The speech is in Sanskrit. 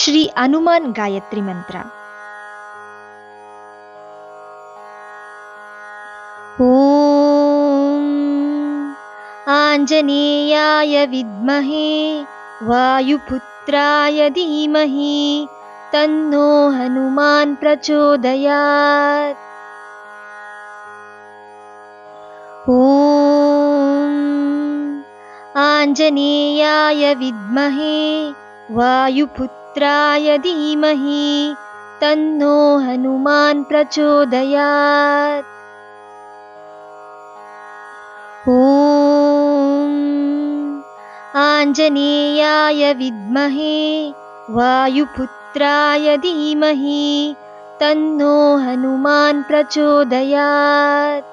श्री हनुमान् गायत्रीमन्त्रा ॐ आञ्जनेयाय विद्महे वायुपुत्राय धीमहि तन्नो हनुमान् प्रचोदयात्। ॐ आञ्जनेयाय विद्महे वायुपुत्र वायुपुत्राय धीमहि तन्नो हनुमान् प्रचोदयात्। ॐ आञ्जनेयाय विद्महे वायुपुत्राय धीमहि तन्नो हनुमान् प्रचोदयात्